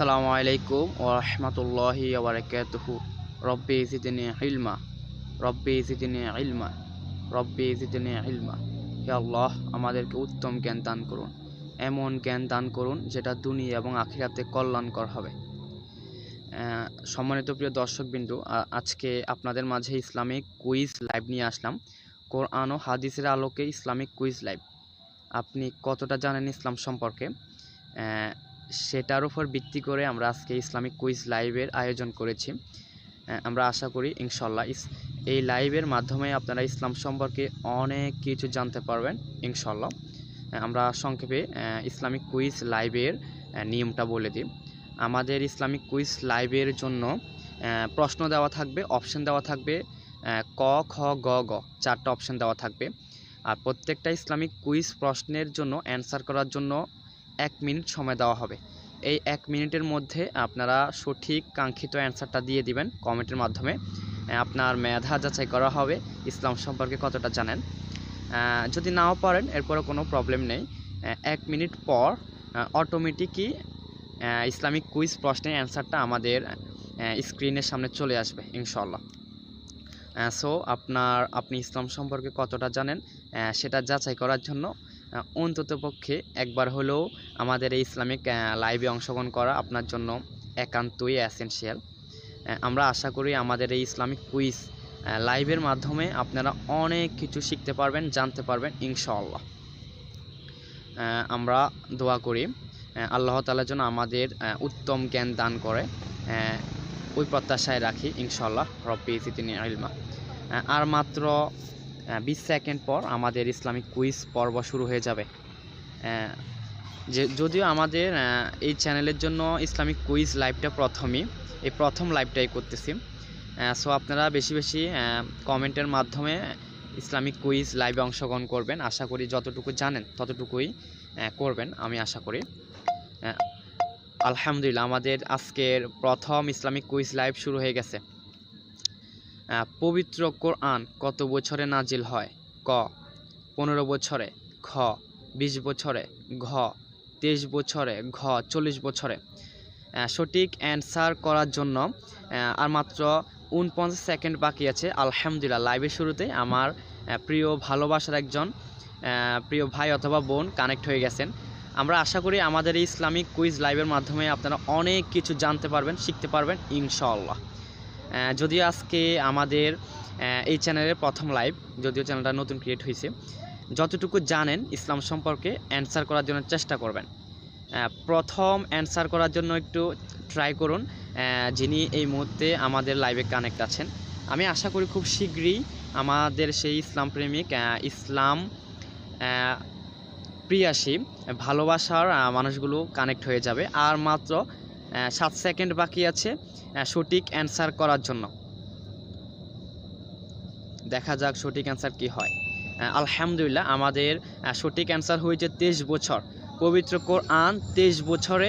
আসসালামু আলাইকুম ওরহমতুল্লাহি ওবরাকাতুহু রব্বি জিদনি ইলমা, রব্বি জিদনি ইলমা, রব্বি জিদনি ইলমা। হে আল্লাহ, আমাদেরকে উত্তম জ্ঞান দান করুন, এমন জ্ঞান দান করুন যেটা দুনিয়া এবং আখিরাতে কল্যাণকর হবে। সম্মানিত প্রিয় দর্শকবিন্দু আজকে আপনাদের মাঝে ইসলামিক কুইজ লাইভ নিয়ে আসলাম। কোরআন ও হাদিসের আলোকে ইসলামিক কুইজ লাইভ। আপনি কতটা জানেন ইসলাম সম্পর্কে? সেটার উপর ভিত্তি করে আমরা আজকে ইসলামিক কুইজ লাইভের আয়োজন করেছি। আমরা আশা করি ইনশাল্লাহ এই লাইভের মাধ্যমে আপনারা ইসলাম সম্পর্কে অনেক কিছু জানতে পারবেন, ইনশাল্লাহ। আমরা সংক্ষেপে ইসলামিক কুইজ লাইভের নিয়মটা বলে দিই। আমাদের ইসলামিক কুইজ লাইভের জন্য প্রশ্ন দেওয়া থাকবে, অপশন দেওয়া থাকবে ক, খ, গ গ, চারটা অপশন দেওয়া থাকবে। আর প্রত্যেকটা ইসলামিক কুইজ প্রশ্নের জন্য, অ্যান্সার করার জন্য এক মিনিট সময় দেওয়া হবে। এই এক মিনিটের মধ্যে আপনারা সঠিক কাঙ্ক্ষিত অ্যান্সারটা দিয়ে দিবেন কমেন্টের মাধ্যমে। আপনার মেধা যাচাই করা হবে, ইসলাম সম্পর্কে কতটা জানেন। যদি নাও পারেন এরপরে কোনো প্রবলেম নেই। এক মিনিট পর অটোমেটিকই ইসলামিক কুইজ প্রশ্নের অ্যান্সারটা আমাদের স্ক্রিনের সামনে চলে আসবে ইনশাল্লাহ সো, আপনার, আপনি ইসলাম সম্পর্কে কতটা জানেন সেটা যাচাই করার জন্য অন্তত পক্ষে একবার হলেও আমাদের এই ইসলামিক লাইভে অংশগ্রহণ করা আপনার জন্য একান্তই অ্যাসেনশিয়াল আমরা আশা করি আমাদের এই ইসলামিক কুইজ লাইভের মাধ্যমে আপনারা অনেক কিছু শিখতে পারবেন, জানতে পারবেন, ইনশাআল্লাহ। আমরা দোয়া করি আল্লাহ তালার জন্য আমাদের উত্তম জ্ঞান দান করে ওই প্রত্যাশায় রাখি ইনশাল্লাহ রব্বি জিতিনি ইলমা। আর মাত্র বিশ সেকেন্ড পর আমাদের ইসলামিক কুইজ পর্ব শুরু হয়ে যাবে। যে যদিও আমাদের এই চ্যানেলের জন্য ইসলামিক কুইজ লাইভটা প্রথমই, এই প্রথম লাইভটাই করতেছি। সো আপনারা বেশি বেশি কমেন্টের মাধ্যমে ইসলামিক কুইজ লাইভে অংশগ্রহণ করবেন। আশা করি যতটুকু জানেন ততটুকুই করবেন, আমি আশা করি। আলহামদুলিল্লাহ, আমাদের আজকের প্রথম ইসলামিক কুইজ লাইভ শুরু হয়ে গেছে। পবিত্র কোরআন কত বছরে নাজিল হয়? ক, পনেরো বছরে, খ, বিশ বছরে, ঘ, তেইশ বছরে, ঘ, চল্লিশ বছরে। সঠিক অ্যান্সার করার জন্য আর মাত্র উনপঞ্চাশ সেকেন্ড বাকি আছে। আলহামদুলিল্লাহ লাইভের শুরুতে আমার প্রিয় ভালোবাসার একজন প্রিয় ভাই অথবা বোন কানেক্ট হয়ে গেছেন। আমরা আশা করি আমাদের এই ইসলামিক কুইজ লাইভের মাধ্যমে আপনারা অনেক কিছু জানতে পারবেন, শিখতে পারবেন, ইনশাআল্লাহ। যদিও আজকে আমাদের এই চ্যানেলের প্রথম লাইভ যদিও চ্যানেলটা নতুন ক্রিয়েট হয়েছে, যতটুকু জানেন ইসলাম সম্পর্কে অ্যান্সার করার জন্য চেষ্টা করবেন। প্রথম অ্যান্সার করার জন্য একটু ট্রাই করুন যিনি এই মুহূর্তে আমাদের লাইভে কানেক্ট আছেন। আমি আশা করি খুব শীঘ্রই আমাদের সেই ইসলাম প্রেমিক ইসলাম প্রিয়াসী, ভালোবাসার মানুষগুলো কানেক্ট হয়ে যাবে। আর মাত্র সাত সেকেন্ড বাকি আছে সঠিক অ্যান্সার করার জন্য। দেখা যাক সঠিক অ্যান্সার কি হয়। আলহামদুলিল্লাহ, আমাদের সঠিক অ্যান্সার হয়েছে তেইশ বছর। পবিত্র কোরআন তেইশ বছরে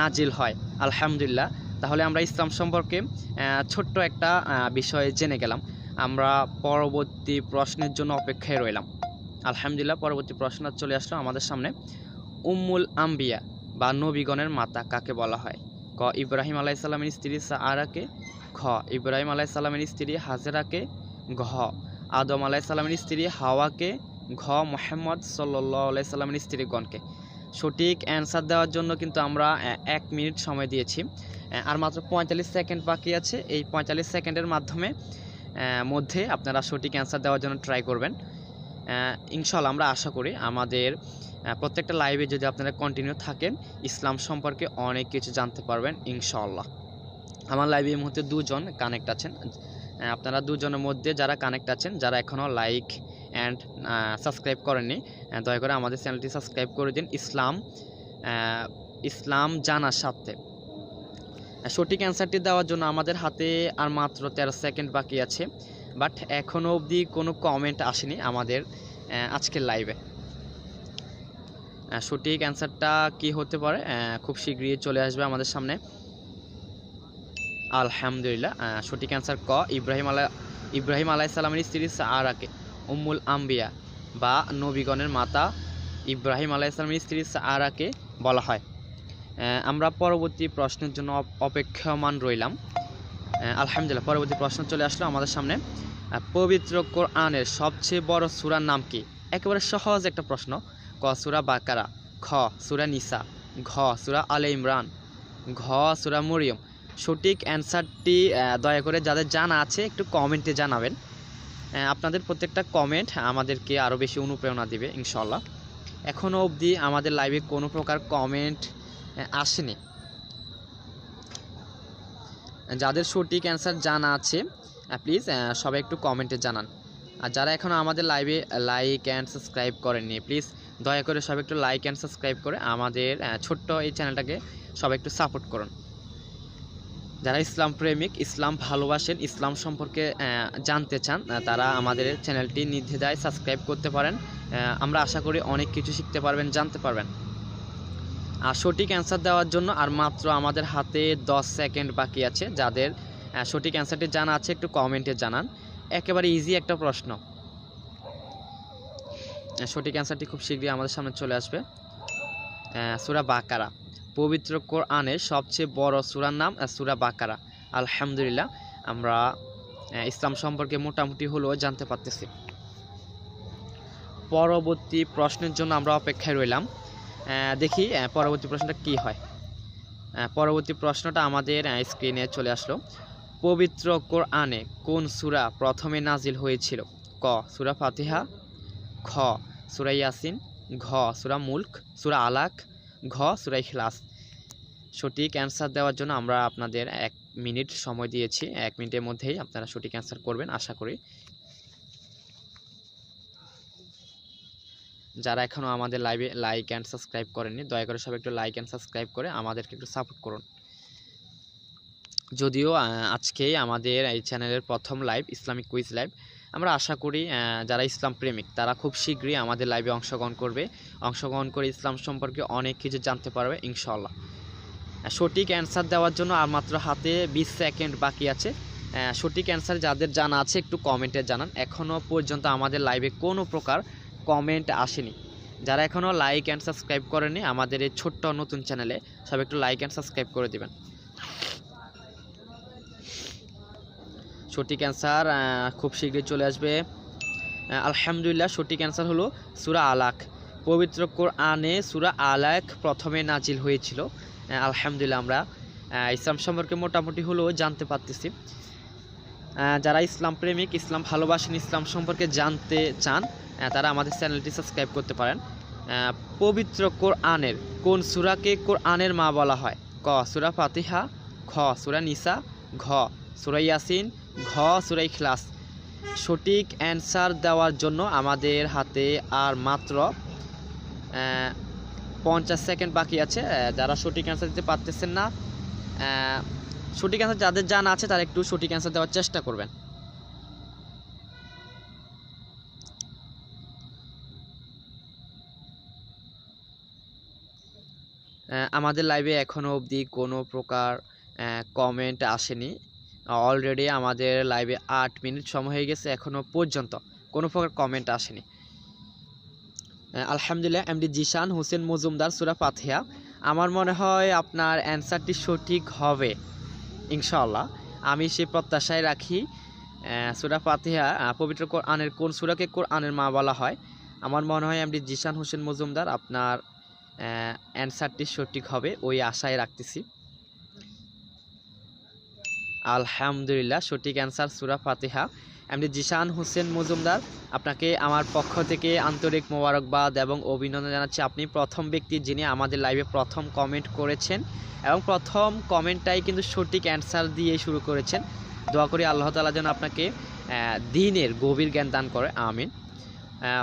নাজিল হয়। আলহামদুলিল্লাহ। তাহলে আমরা ইসলাম সম্পর্কে ছোট্ট একটা বিষয়ে জেনে গেলাম। আমরা পরবর্তী প্রশ্নের জন্য অপেক্ষায় রইলাম। আলহামদুলিল্লাহ, পরবর্তী প্রশ্ন চলে আসলো আমাদের সামনে। উম্মুল আম্বিয়া বা নবীগণের মাতা কাকে বলা হয়? ক, ইব্রাহিম আলাইসাল্লামের স্ত্রী সাআরাকে, খ, ইব্রাহিম আলাইসাল্লামের স্ত্রী হাজেরাকে, ঘ, আদম আলাইসাল্লামের স্ত্রী হাওয়াকে, ঘ, মোহাম্মদ সাল্লাহ আলাইসাল্লামের স্ত্রীগণকে। সঠিক অ্যান্সার দেওয়ার জন্য কিন্তু আমরা এক মিনিট সময় দিয়েছি। আর মাত্র পঁয়তাল্লিশ সেকেন্ড বাকি আছে। এই পঁয়তাল্লিশ সেকেন্ডের মাধ্যমে মধ্যে আপনারা সঠিক অ্যান্সার দেওয়ার জন্য ট্রাই করবেন। ইনশাল্লাহ আমরা আশা করি আমাদের প্রত্যেকটা লাইভে যদি আপনারা কন্টিনিউ থাকেন, ইসলাম সম্পর্কে অনেক কিছু জানতে পারবেন ইনশাল্লাহ আমার লাইভে এই মুহূর্তে দুজন কানেক্ট আছেন। আপনারা দুজনের মধ্যে যারা কানেক্ট আছেন, যারা এখনও লাইক অ্যান্ড সাবস্ক্রাইব করেননি দয়া করে আমাদের চ্যানেলটি সাবস্ক্রাইব করে দিন। ইসলাম ইসলাম জানার সাথে সঠিক অ্যান্সারটি দেওয়ার জন্য আমাদের হাতে আর মাত্র তেরো সেকেন্ড বাকি আছে। বাট এখনও অবধি কোনো কমেন্ট আসেনি আমাদের আজকের লাইভে সঠিক অ্যান্সারটা কি হতে পারে? খুব শীঘ্রই চলে আসবে আমাদের সামনে। আলহামদুলিল্লাহ সঠিক অ্যান্সার ক, ইব্রাহিম আলা ইব্রাহিম আলাইসাল্লামের স্ত্রী সারাকে, উম্মুল আম্বিয়া বা নবীগণের মাতা ইব্রাহিম আলাইসাল্লামের স্ত্রী সারাকে বলা হয়। আমরা পরবর্তী প্রশ্নের জন্য অপ- অপেক্ষমান রইলাম। আলহামদুলিল্লাহ, পরবর্তী প্রশ্ন চলে আসলো আমাদের সামনে। পবিত্র কোরআনের সবচেয়ে বড় সূরার নাম কি? একেবারে সহজ একটা প্রশ্ন। ক, সূরা বাকারা, খ, সূরা নিসা, ঘ, সূরা আলে ইমরান, ঘ, সূরা মরিয়ম। সঠিক অ্যান্সারটি দয়া করে যাদের জানা আছে, একটু কমেন্টে জানাবেন। আপনাদের প্রত্যেকটা কমেন্ট আমাদেরকে আরও বেশি অনুপ্রেরণা দিবে ইনশাল্লাহ এখনও অবধি আমাদের লাইভে কোনো প্রকার কমেন্ট আসেনি। যাদের সঠিক অ্যান্সার জানা আছে প্লিজ সবাই একটু কমেন্টে জানান। আর যারা এখনও আমাদের লাইভে, লাইক অ্যান্ড সাবস্ক্রাইব করেননি, প্লিজ দয়া করে সবাই একটু লাইক অ্যান্ড সাবস্ক্রাইব করে আমাদের ছোট্ট এই চ্যানেলটাকে সবাই একটু সাপোর্ট করুন। যারা ইসলাম প্রেমিক, ইসলাম ভালোবাসেন, ইসলাম সম্পর্কে জানতে চান তারা আমাদের চ্যানেলটি নির্দ্বিধায় সাবস্ক্রাইব করতে পারেন। আমরা আশা করি অনেক কিছু শিখতে পারবেন, জানতে পারবেন। আর সঠিক অ্যান্সার দেওয়ার জন্য আর মাত্র আমাদের হাতে দশ সেকেন্ড বাকি আছে। যাদের সঠিক অ্যান্সারটি জানা আছে, একটু কমেন্টে জানান। একেবারে ইজি একটা প্রশ্ন। সঠিক অ্যান্সারটি খুব শীঘ্রই আমাদের সামনে চলে আসবে। সুরা বাকারা। পবিত্র কোরআনের সবচেয়ে বড় সূরার নাম সূরা বাকারা। আলহামদুলিল্লাহ, আমরা ইসলাম সম্পর্কে মোটামুটি হলেও জানতে পারতেছি। পরবর্তী প্রশ্নের জন্য আমরা অপেক্ষায় রইলাম। দেখি পরবর্তী প্রশ্নটা কি হয়? পরবর্তী প্রশ্নটা আমাদের স্ক্রিনে চলে আসলো। পবিত্র কোরআনে কোন সূরা প্রথমে নাজিল হয়েছিল? ক, সুরা ফাতিহা, খ সূরা ইয়াসিন, ঘ, সুরা মুলক, সুরা আলাক, ঘ, সূরা ইখলাস। সঠিক অ্যান্সার দেওয়ার জন্য আমরা আপনাদের এক মিনিট সময় দিয়েছি। এক মিনিটের মধ্যেই আপনারা সঠিক অ্যান্সার করবেন, আশা করি। যারা এখনও আমাদের লাইভে লাইক অ্যান্ড সাবস্ক্রাইব করেননি, দয়া করে সবাই একটু লাইক অ্যান্ড সাবস্ক্রাইব করে আমাদেরকে একটু সাপোর্ট করুন। যদিও আজকেই আমাদের এই চ্যানেলের প্রথম লাইভ ইসলামিক কুইজ লাইভ আমরা আশা করি যারা ইসলাম প্রেমিক, তারা খুব শীঘ্রই আমাদের লাইভে অংশগ্রহণ করবে। অংশগ্রহণ করে ইসলাম সম্পর্কে অনেক কিছু জানতে পারবে ইনশাল্লাহ সঠিক অ্যান্সার দেওয়ার জন্য আর মাত্র হাতে বিশ সেকেন্ড বাকি আছে। সঠিক অ্যান্সার যাদের জানা আছে, একটু কমেন্টে জানান। এখনও পর্যন্ত আমাদের লাইভে কোনো প্রকার কমেন্ট আসেনি। যারা এখনও লাইক অ্যান্ড সাবস্ক্রাইব করেনি আমাদের এই ছোট্ট নতুন চ্যানেলে সব একটু লাইক অ্যান্ড সাবস্ক্রাইব করে দিবেন। সঠিক অ্যান্সার খুব শীঘ্রই চলে আসবে। আলহামদুলিল্লাহ, সঠিক অ্যান্সার হলো সুরা আলাক। পবিত্র কোরআনে সুরা আলাক প্রথমে নাজিল হয়েছিল। আলহামদুলিল্লাহ আমরা ইসলাম সম্পর্কে মোটামুটি হলেও জানতে পারতেছি। যারা ইসলাম প্রেমিক, ইসলাম ভালোবাসেন, ইসলাম সম্পর্কে জানতে চান তারা আমাদের চ্যানেলটি সাবস্ক্রাইব করতে পারেন। পবিত্র কোরআনের কোন সূরাকে কোরআনের মা বলা হয়? ক, সুরা ফাতিহা, খ, সুরা নিসা, ঘ, সূরা ইয়াসিন ঘ সূরা ইখলাস। সঠিক অ্যান্সার দেওয়ার জন্য আমাদের হাতে আর মাত্র পঞ্চাশ সেকেন্ড বাকি আছে। যারা সঠিক অ্যান্সার দিতে পারতেছেন না সঠিক অ্যান্সার যাদের জানা আছে, তারা একটু সঠিক অ্যান্সার দেওয়ার চেষ্টা করবেন। আমাদের লাইভে এখনও অবধি কোনো প্রকার কমেন্ট আসেনি। অলরেডি আমাদের লাইভে আট মিনিট সময় হয়ে গেছে এখনও পর্যন্ত কোনো প্রকার কমেন্ট আসেনি। আলহামদুলিল্লাহ এমডি জিশান হোসেন মজুমদার সুরা পাথিয়া আমার মনে হয় আপনার অ্যান্সারটি সঠিক হবে ইনশাল্লাহ আমি সে প্রত্যাশায় রাখি সুরা আহ, পবিত্র কোরআনের কোন সুরাকে কোরআনের মা বলা হয়। আমার মনে হয় এমডি জিশান হোসেন মজুমদার আপনার অ্যান্সারটি সঠিক হবে ওই আশায় রাখতেছি। আলহামদুলিল্লাহ, সঠিক অ্যান্সার সুরা ফাতিহা। এমডি জিশান হোসেন মজুমদার, আপনাকে আমার পক্ষ থেকে আন্তরিক মোবারকবাদ এবং অভিনন্দন জানাচ্ছি। আপনি প্রথম ব্যক্তি যিনি আমাদের লাইভে প্রথম কমেন্ট করেছেন এবং প্রথম কমেন্টটাই কিন্তু সঠিক অ্যান্সার দিয়ে শুরু করেছেন। দোয়া করি আল্লাহ তালা যেন আপনাকে দিনের গভীর জ্ঞান দান করে। আমিন।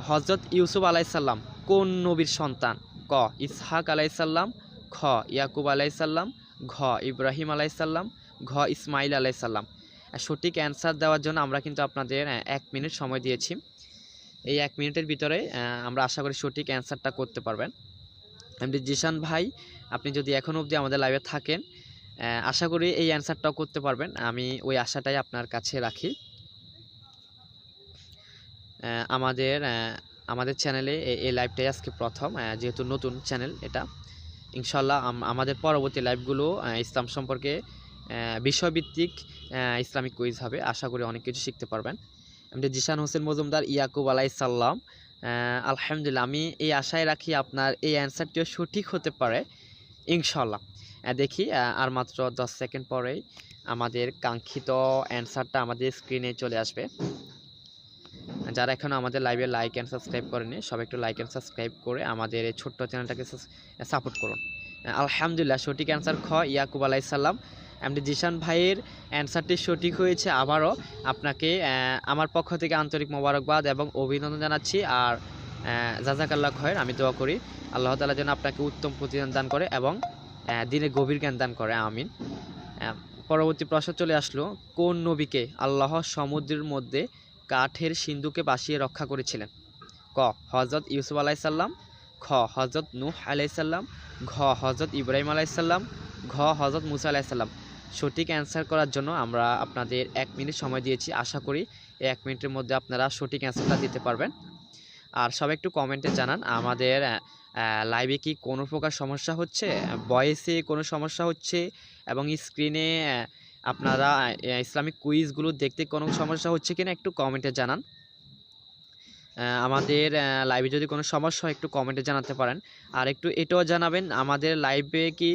হজরত ইউসুফ আলাইসাল্লাম কোন নবীর সন্তান? ক, ইসহাক আলাইসাল্লাম খ, ইয়াকুব আলাইসাল্লাম ঘ, ইব্রাহিম আলাইসাল্লাম ঘ ইসমাইল আলাইসাল্লাম সঠিক অ্যান্সার দেওয়ার জন্য আমরা কিন্তু আপনাদের আহ, এক মিনিট সময় দিয়েছি। এই এক মিনিটের ভিতরে আমরা আশা করি সঠিক অ্যান্সারটা করতে পারবেন। এমডি জিশান ভাই আপনি যদি এখনও অবধি আমাদের লাইভে থাকেন আশা করি এই অ্যান্সারটাও করতে পারবেন। আমি ওই আশাটাই আপনার কাছে রাখি। আমাদের আমাদের চ্যানেলে এই লাইভটাই আজকে প্রথম যেহেতু নতুন চ্যানেল এটা। ইনশাল্লাহ আম- আমাদের পরবর্তী লাইভগুলো ইসলাম সম্পর্কে বিষয়ভিত্তিক ইসলামিক কুইজ হবে। আশা করি অনেক কিছু শিখতে পারবেন। আমাদের জিশান হোসেন মজুমদার, ইয়াকুব আলাইসাল্লাম আলহামদুলিল্লাহ, আমি এই আশায় রাখি আপনার এই অ্যান্সারটিও সঠিক হতে পারে ইনশাল্লাহ দেখি আর মাত্র দশ সেকেন্ড পরেই আমাদের কাঙ্ক্ষিত অ্যান্সারটা আমাদের স্ক্রিনে চলে আসবে। যারা এখনও আমাদের লাইভে লাইক অ্যান্ড সাবস্ক্রাইব করেনি সবাই একটু লাইক অ্যান্ড সাবস্ক্রাইব করে আমাদের এই ছোট্ট চ্যানেলটাকে সাপোর্ট করুন। আলহামদুলিল্লাহ, সঠিক অ্যান্সার খ, ইয়াকুব আলাইসাল্লাম এমনি জিশান ভাইয়ের অ্যান্সারটি সঠিক হয়েছে আবারও। আপনাকে আমার পক্ষ থেকে আন্তরিক মোবারকবাদ এবং অভিনন্দন জানাচ্ছি। আর জাজাকাল্লা খয়ের, আমি দোয়া করি আল্লাহ তালা যেন আপনাকে উত্তম প্রতিদান দান করে এবং দিনে গভীর জ্ঞান দান করে। আমিন। পরবর্তী প্রশ্ন চলে আসলো, কোন নবীকে আল্লাহ সমুদ্রের মধ্যে কাঠের সিন্ধুকে বাসিয়ে রক্ষা করেছিলেন? ক হজরত ইউসুফ আলাইসাল্লাম খ হজরত নূহ আলাইসাল্লাম ঘ হজরত ইব্রাহিম আলাইসাল্লাম ঘ হজরত মুসা আলাইসাল্লাম সঠিক অ্যান্সার করার জন্য আমরা আপনাদের এক মিনিট সময় দিয়েছি। আশা করি এক মিনিটের মধ্যে আপনারা সঠিক অ্যান্সারটা দিতে পারবেন। আর সবাই একটু কমেন্টে জানান, আমাদের লাইভে কি কোনো প্রকার সমস্যা হচ্ছে? ভয়েসে কোনো সমস্যা হচ্ছে? এবং স্ক্রিনে আপনারা ইসলামিক কুইজগুলো দেখতে কোনো সমস্যা হচ্ছে কিনা একটু কমেন্টে জানান। আমাদের লাইভে যদি কোনো সমস্যা হয় একটু কমেন্টে জানাতে পারেন। আর একটু এটাও জানাবেন, আমাদের লাইভে কি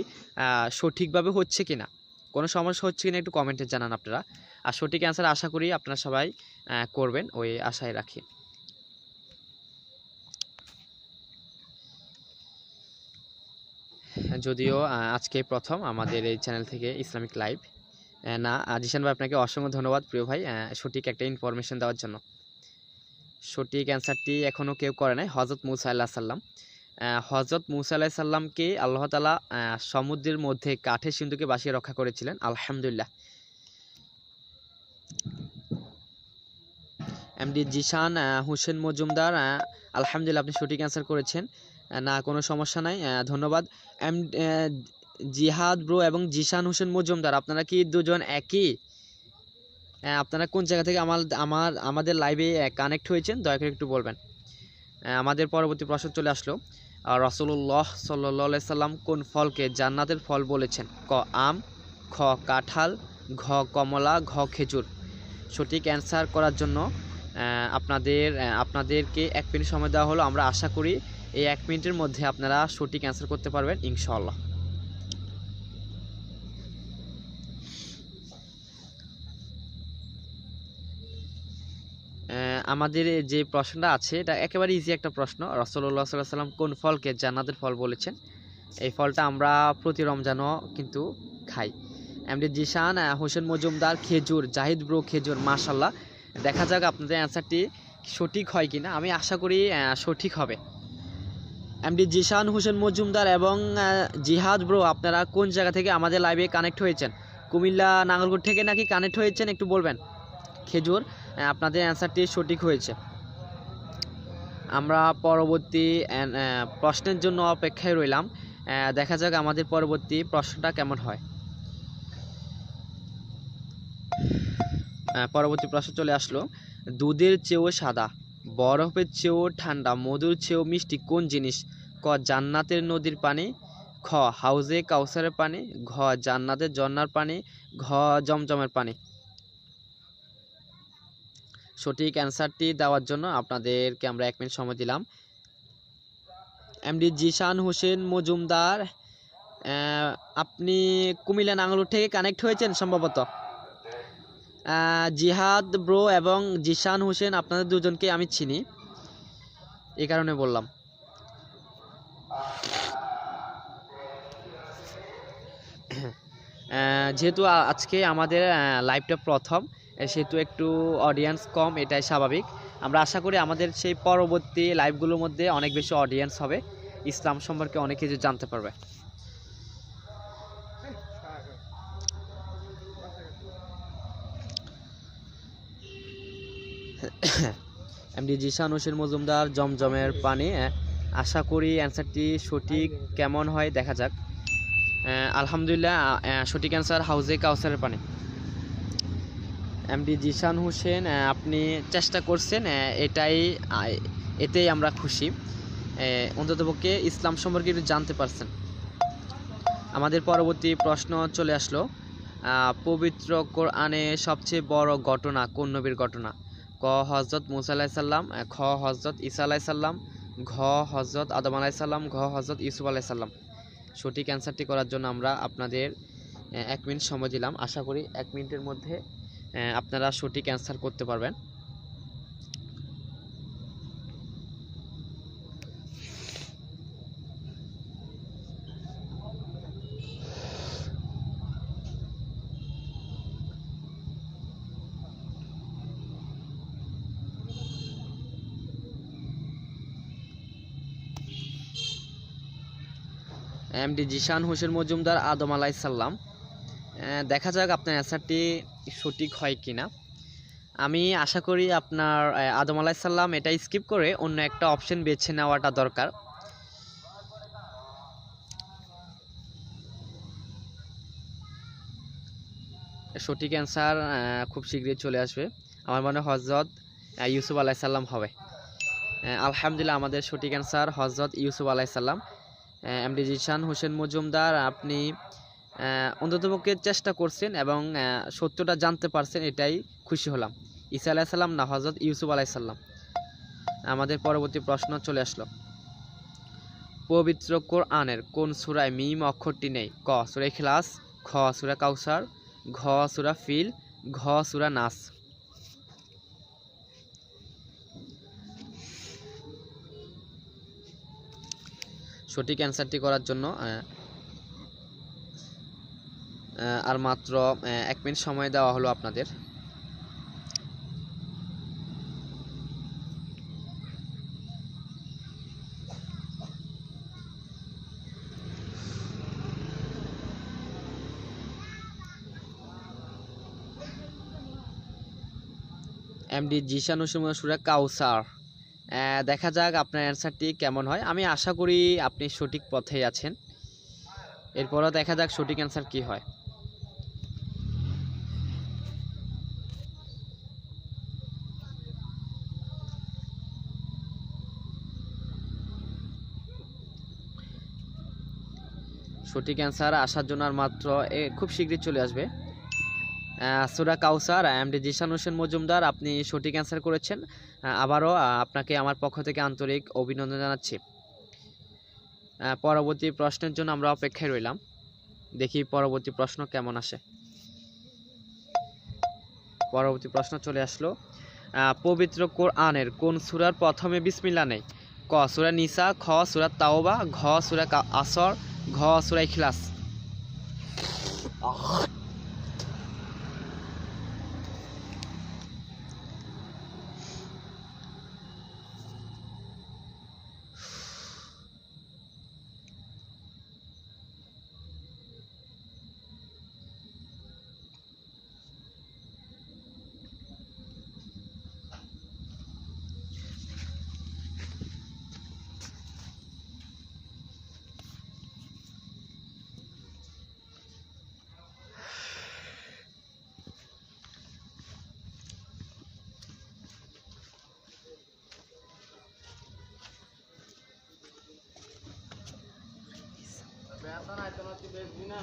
সঠিকভাবে হচ্ছে কিনা? কোনো সমস্যা হচ্ছে কিনা একটু কমেন্টে জানান আপনারা। আর সঠিক অ্যান্সার আশা করি আপনারা সবাই করবেন, ওই আশায় রাখি। যদিও আজকে প্রথম আমাদের এই চ্যানেল থেকে ইসলামিক লাইভ না জিশান ভাই আপনাকে অসংখ্য ধন্যবাদ প্রিয় ভাই সঠিক একটা ইনফরমেশন দেওয়ার জন্য। সঠিক অ্যান্সারটি এখনও কেউ করে নাই হজরত মুসা আল্লাহ সাল্লাম হজরত মুসা আল্লাহ সাল্লামকে আল্লাহ তালা সমুদ্রের মধ্যে কাঠের সিন্ধুকে বাসিয়ে রক্ষা করেছিলেন। আলহামদুলিল্লাহ। এমডি জিশান হোসেন মজুমদার আলহামদুলিল্লাহ আপনি সঠিক অ্যান্সার করেছেন। না, কোনো সমস্যা নাই। ধন্যবাদ। এম জিহাদ ব্রো এবং জিশান, হোসেন মজুমদার, আপনারা কি দুজন একই? আপনারা কোন জায়গা থেকে আমার আমার, আমাদের লাইভে কানেক্ট হয়েছেন? দয়া করে একটু বলবেন। আমাদের পরবর্তী প্রশ্ন চলে আসলো। রসুল্লাহ সাল্লি সাল্লাম কোন ফলকে জান্নাতের ফল বলেছেন? ক, আম, খ, কাঁঠাল, ঘ, কমলা, ঘ, খেজুর। সঠিক অ্যান্সার করার জন্য আপনাদের আপনাদেরকে এক মিনিট সময় দেওয়া হলো। আমরা আশা করি এই এক মিনিটের মধ্যে আপনারা সঠিক অ্যান্সার করতে পারবেন, ইনশাআল্লাহ। আমাদের যে প্রশ্নটা আছে, এটা একেবারে ইজি একটা প্রশ্ন। রসল্লা সাল্লাহ সাল্লাম কোন ফলকে জান্নাতের ফল বলেছেন? এই ফলটা আমরা প্রতি রমজানও কিন্তু খাই। এমডি জিশান হোসেন মজুমদার, খেজুর, জাহিদ ব্রো খেজুর মাশাল্লাহ দেখা যাক আপনাদের অ্যান্সারটি সঠিক হয় কিনা। আমি আশা করি সঠিক হবে। এমডি জিশান, হোসেন মজুমদার এবং জিহাদ ব্রো, আপনারা কোন জায়গা থেকে আমাদের লাইভে কানেক্ট হয়েছেন? কুমিল্লা, নাঙ্গলকোট থেকে নাকি কানেক্ট হয়েছেন? একটু বলবেন। খেজুর আপনাদের অ্যান্সারটি সঠিক হয়েছে। আমরা পরবর্তী প্রশ্নের জন্য অপেক্ষায় রইলাম। দেখা যাক আমাদের পরবর্তী প্রশ্নটা কেমন হয়। পরবর্তী প্রশ্ন চলে আসলো। দুধের চেয়েও সাদা, বরফের চেয়েও ঠান্ডা, মধুর চেয়েও মিষ্টি কোন জিনিস? ক, জান্নাতের নদীর পানি, খ, হাউজে কাউসারের পানি, ঘ, জান্নাতের ঝর্ণার পানি, ঘ, জমজমের পানি। সঠিক অ্যান্সারটি দেওয়ার জন্য আপনাদেরকে আমরা এক মিনিট সময় দিলাম। এমডি জিশান হোসেন মজুমদার আপনি কুমিল্লা নাঙ্গলুর থেকে কানেক্ট হয়েছেন সম্ভবত? জিহাদ ব্রো এবং জিশান হোসেন, আপনাদের দুজনকে আমি চিনি। এই কারণে বললাম। যেহেতু আজকে আমাদের লাইভটা প্রথম সেহেতু একটু অডিয়েন্স কম, এটাই স্বাভাবিক। আমরা আশা করি আমাদের সেই পরবর্তী লাইভগুলোর মধ্যে অনেক বেশি অডিয়েন্স হবে। ইসলাম সম্পর্কে অনেক কিছু জানতে পারবে। এমডি জিশান মজুমদার, জমজমের পানি আশা করি অ্যান্সারটি সঠিক কেমন হয় দেখা যাক। আলহামদুলিল্লাহ সঠিক অ্যান্সার হাউজে কাউসারের পানি। এমডি জিশান হোসেন আপনি চেষ্টা করছেন এটাই এতেই আমরা খুশি। অন্ততপক্ষে ইসলাম সম্পর্কে একটু জানতে পারছেন। আমাদের পরবর্তী প্রশ্ন চলে আসলো পবিত্র কোরআনে সবচেয়ে বড় ঘটনা কোন নবীর ঘটনা? ক হজরত মুসা আলাহি সাল্লাম খ হজরত ঈসা আলাহি সাল্লাম ঘ হজরত আদম আলাহি সাল্লাম ঘ হজরত ইউসুফ আলাহি সাল্লাম সঠিক অ্যান্সারটি করার জন্য আমরা আপনাদের এক মিনিট সময় দিলাম। আশা করি এক মিনিটের মধ্যে আপনারা সঠিক অ্যান্সার করতে পারবেন। এম এমডি জিশান হোসেন মজুমদার আদম আলাইসাল্লাম দেখা যাক আপনার অ্যান্সারটি সঠিক হয় কিনা। আমি আশা করি আপনার আদম আলাইসাল্লাম এটা স্কিপ করে অন্য একটা অপশন বেছে নেওয়াটা দরকার। সঠিক অ্যান্সার খুব শীঘ্রই চলে আসবে। আমার মনে হজরত ইউসুফ আলাইসাল্লাম হবে। আলহামদুলিল্লাহ আমাদের সঠিক অ্যান্সার হজরত ইউসুফ আলাইসাল্লাম এমডি জিশান হোসেন মজুমদার, আপনি অন্ততপক্ষে চেষ্টা করছেন এবং সত্যটা জানতে পারছেন, এটাই খুশি হলাম। ঈসা আলাইসাল্লাম না হজরত ইউসুফ আলাইসাল্লাম আমাদের পরবর্তী প্রশ্ন চলে আসলো। পবিত্র কোরআনের কোন সূরায় মিম অক্ষরটি নেই? ক, সূরা ইখলাস খ সূরা কাউসার, ঘ, সুরা ফিল, ঘ, সুরা নাস। সঠিক অ্যান্সারটি করার জন্য আর মাত্র এক মিনিট সময় দেওয়া হলো আপনাদের। এমডি জিশান সুরা কাউসার। দেখা যাক আপনার অ্যান্সারটি কেমন হয়। আমি আশা করি আপনি সঠিক পথেই আছেন। এরপরও দেখা যাক সঠিক অ্যান্সার কি হয়। সঠিক অ্যান্সার আসার জন্য আর মাত্র খুব শীঘ্রই চলে আসবে। সুরা কাউসার এম ডি জিশান হোসেন মজুমদার, আপনি সঠিক অ্যান্সার করেছেন। আবারও আপনাকে আমার পক্ষ থেকে আন্তরিক অভিনন্দন জানাচ্ছি। পরবর্তী প্রশ্নের জন্য আমরা অপেক্ষায় রইলাম। দেখি পরবর্তী প্রশ্ন কেমন আসে। পরবর্তী প্রশ্ন চলে আসলো। পবিত্র কোরআনের কোন সুরার প্রথমে বিসমিল্লা নেই? ক, সূরা নিসা, খ, সূরা তাওবা, ঘ, সূরা আসর ঘ সূরা ইখলাস না